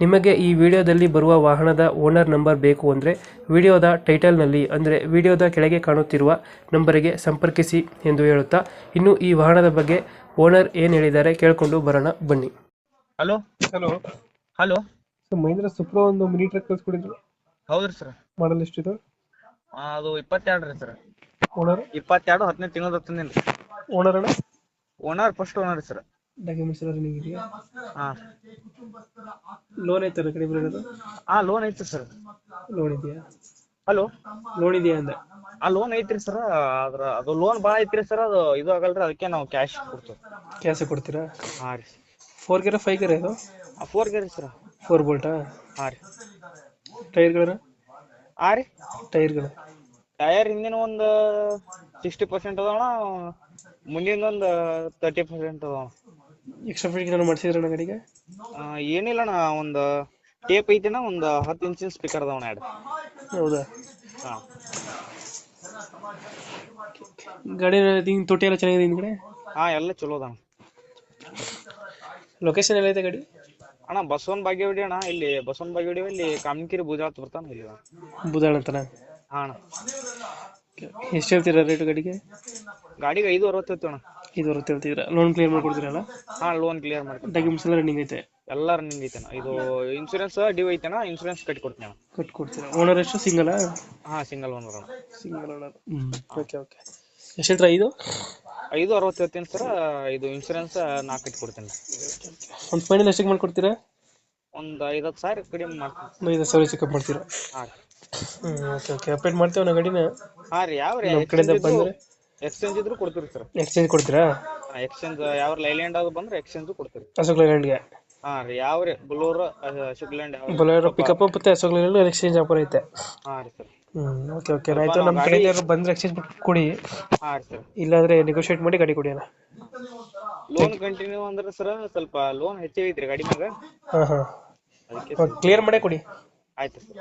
ನಿಮಗೆ ಈ ವಿಡಿಯೋದಲ್ಲಿ ಬರುವ ವಾಹನದ ಓನರ್ ನಂಬರ್ ಬೇಕು ಅಂದರೆ ವಿಡಿಯೋದ ಟೈಟಲ್ನಲ್ಲಿ ಅಂದರೆ ವಿಡಿಯೋದ ಕೆಳಗೆ ಕಾಣುತ್ತಿರುವ ನಂಬರಿಗೆ ಸಂಪರ್ಕಿಸಿ ಎಂದು ಹೇಳುತ್ತಾ ಇನ್ನು ಈ ವಾಹನದ ಬಗ್ಗೆ ಓನರ್ ಏನು ಹೇಳಿದ್ದಾರೆ ಕೇಳಿಕೊಂಡು ಬರೋಣ ಬನ್ನಿ. Hello? Hello. Hello? Mahindra Supro ಒಂದು ಮಿನಿ ಟ್ರಕ್ ಕಳಿಸ್ಕೊಡಿದ್ರು. ಹೌದ್ರಿ ಸರ್. ಮಾಡಲ್ ಎಷ್ಟಿದೆ? ಅದು ಇಪ್ಪತ್ತೆರಡು ರೀ ಸರ್. ಓನರ್? ಇಪ್ಪತ್ತೆರಡು ಹದಿನೈದು ತಿಂಗಳ ಓನರ್ ಅಣ್ಣ? Owner first owner sir. Documents ಎಲ್ಲ ರನ್ನಿಂಗ್ ಇದೆಯಾ? ಹಾಂ. ಲೋನ್ ಐತೆ ಕಡೆ ಬರೋದು? ಹಾಂ ಲೋನ್ ಐತ್ರಿ ಸರ್. ಲೋನ್ ಇದೆಯಾ? ಹಲೋ ಲೋನ್ ಇದೆಯಾ ಅಂದೆ? ಆ ಲೋನ್ ಐತ್ರಿ ಸರ್. ಅದ್ರ ಅದು ಲೋನ್ ಭಾಳ ಐತ್ರಿ ಸರ್. ಅದು ಇದು ಆಗಲ್ರಿ ಅದಕ್ಕೆ ನಾವು ಕ್ಯಾಶ್ ಕೊಡ್ತೀವಿ. ಕ್ಯಾಶ್ ಕೊಡ್ತೀರಾ? ಹಾಂ ರೀ. ಫೋರ್ ಗೇರ ಫೈವ್ ಗೇರ ಇದು? Four gear sir. ಫೋರ್ ಬೋಲ್ಟಾ ಹಾಂ ರೀ. ಟೈರ್ಗಳ ಹಾಂ ರೀ. ಟೈರ್ಗಳು ಟೈರ್ ಹಿಂದಿನ ಒಂದು ಸಿಕ್ಸ್ಟಿ ಪರ್ಸೆಂಟ್ ಅದಾವಣ ಮುಂದಿನ ಒಂದು ತರ್ಟಿ ಪರ್ಸೆಂಟ್ ಅದಾವ. ಎಕ್ಸ್ಟ್ರಾ ಫಿಟ್ಟಿಂಗ್ ಮಾಡಿಸಿದ್ರೆ ಅಣ್ಣ ಗಾಡಿಗೆ? ಏನಿಲ್ಲಣ್ಣ ಒಂದು ಟೇಪ್ ಐತಿನ ಒಂದು ಹತ್ತು ಇಂಚಿನ ಸ್ಪೀಕರ್ ಅದಾವಣ ಎರಡು. ಹೌದಾ? ಹಾಂ. ಗಾಡಿ ಹಿಂಗೆ ತೊಟ್ಟಿ ಎಲ್ಲ ಚೆನ್ನಾಗಿದೆ ಹಿಂದ್ಗಡೆ? ಹಾಂ ಎಲ್ಲ ಚಲೋ ಅದಾಣ ಲೊಕೇಶನ್ ಎಲ್ಲ ಐತೆ ಗಾಡಿ? ಅಣ್ಣ ಬಸವನ್ ಬಾಗೇವಾಡಿ ಅಣ್ಣ ಇಲ್ಲಿ ಬಸವನ್ ಬಾಗೇವಾಡಿ ಇಲ್ಲಿ ಕಾಮಕಿರಿ ಬುಜಾತ್ ಬರ್ತಾನ ಇಲ್ಲಿ ಅಣ್ಣ. ಬುಧಾಣ ಅಂತನ ಹಾ ಅಣ್ಣ. ಎಷ್ಟು ಹೇಳ್ತೀರಾ ರೇಟ್ ಗಾಡಿಗೆ? ಗಾಡಿಗೆ ಐದು ಅರವತ್ತು ಅಣ್ಣ. ಇದು ಬರುತ್ತೆ ಹೇಳ್ತಿದ್ದೀರಾ? ಲೋನ್ ಕ್ಲಿಯರ್ ಮಾಡ್ಕೊಡ್ತೀರಲ್ಲ? ಹಾ ಲೋನ್ ಕ್ಲಿಯರ್ ಮಾಡ್ತೀನಿ ಡಾಕ್ಯುಮೆಂಟ್ಸ್ ಎಲ್ಲ ರನ್ನಿಂಗ್ ಐತೆ? ಎಲ್ಲ ರನ್ನಿಂಗ್ ಐತಣ್ಣ ಇದು ಇನ್ಶೂರೆನ್ಸ್ ಡ್ಯೂ ಐತಣ್ಣ ಇನ್ಶೂರೆನ್ಸ್ ಕಟ್ಟಿ ಕೊಡ್ತೀನಿ ಅಣ್ಣ. ಕಟ್ ಕೊಡ್ತೀರಾ ಓನರ್ ಎಷ್ಟು ಸಿಂಗಲಾ ಹಾ ಸಿಂಗಲ್ ಓನರ್ ಅಣ್ಣ. ಸಿಂಗಲ್ ಓನರ್ ಹ್ಞೂ ಓಕೆ ಓಕೆ ಎಷ್ಟು ಹೇಳ್ತೀರಾ? ಐದು? ಐದು ಹೇಳ್ತೀನಿ ಸರ್. ಇದು ಇನ್ಶೂರೆನ್ಸ್ ನಾಲ್ಕು ಕಟ್ಟಿ ಕೊಡ್ತೀನಿ ಒಂದು ಫೈನಲ್ ಎಷ್ಟಕ್ಕೆ ಮಾಡ್ಕೊಡ್ತೀರಾ? ಒಂದು ಐವತ್ತು ಸಾವಿರ ಕಡಿಮೆ ಮಾಡ್ತೀನಿ. ಐದು ಸಾವಿರ ಚೆಕಪ್ ಮಾಡ್ತೀರಾ? ಹಾ ಹ್ಞೂ ಓಕೆ ಓಕೆ ಅಪ್ಡೇಟ್ ಮಾಡ್ತೀವಿ ನಾ ಗಾಡಿನ. ಹಾ ರೀ ಯಾವ ರೀ? ನಮ್ಮ ಕಡೆಯಿಂದ ಬಂದರೆ. ಎಕ್ಸ್ಚೇಂಜ್ ಇದ್ರು ಕೊಡ್ತೀರಿ ಸರ್ ಎಕ್ಸ್ಚೇಂಜ್ ಕೊಡ್ತೀರಾ? ಎಕ್ಸ್ಚೇಂಜ್ ಯಾವ ಲೈಲ್ಯಾಂಡ್ ಅದು ಬಂದ್ರೆ ಎಕ್ಸ್ಚೇಂಜ್ ಕೊಡ್ತೀರಿ. ಅಶೋಕ್ ಲ್ಯಾಂಡ್ಗೆ ಹಾ ರೀ ಯಾವ ರೀ ಬುಲೋರ್ ಶುಕ್ಲ್ಯಾಂಡ್ ಯಾವ ಬೊಲೇರೋ ಪಿಕಪ್ ಮತ್ತೆ ಅಶೋಕ್ ಲ್ಯಾಂಡ್ ಎಕ್ಸ್ಚೇಂಜ್ ಆಫರ್ ಐತೆ. ಹಾ ರೀ ಸರ್ ಹ್ಞೂ ಓಕೆ ಓಕೆ ಆಯಿತು ನಮ್ಮ ಕಡೆಯಿಂದ ಯಾರು ಬಂದ್ರೆ ಎಕ್ಸ್ಚೇಂಜ್ ಕೊಡಿ. ಹಾ ರೀ ಸರ್ ಇಲ್ಲಾಂದ್ರೆ ನೆಗೋಷಿಯೇಟ್ ಮಾಡಿ ಗಾಡಿ ಕೊಡಿ ಅಣ್ಣ. ಲೋನ್ ಕಂಟಿನ್ಯೂ ಅಂದ್ರೆ ಸರ್ ಸ್ವಲ್ಪ ಲೋನ್ ಹೆಚ್ಚಿಗೆ ಐತ್ರಿ ಗಾಡಿ ಮ್ಯಾಗ. ಹಾಂ ಹಾಂ. ಅದಕ್ಕೆ ಕ್ಲಿಯರ್ ಮಾಡೇ ಕೊಡಿ. ಆಯ್ತು ಸರ್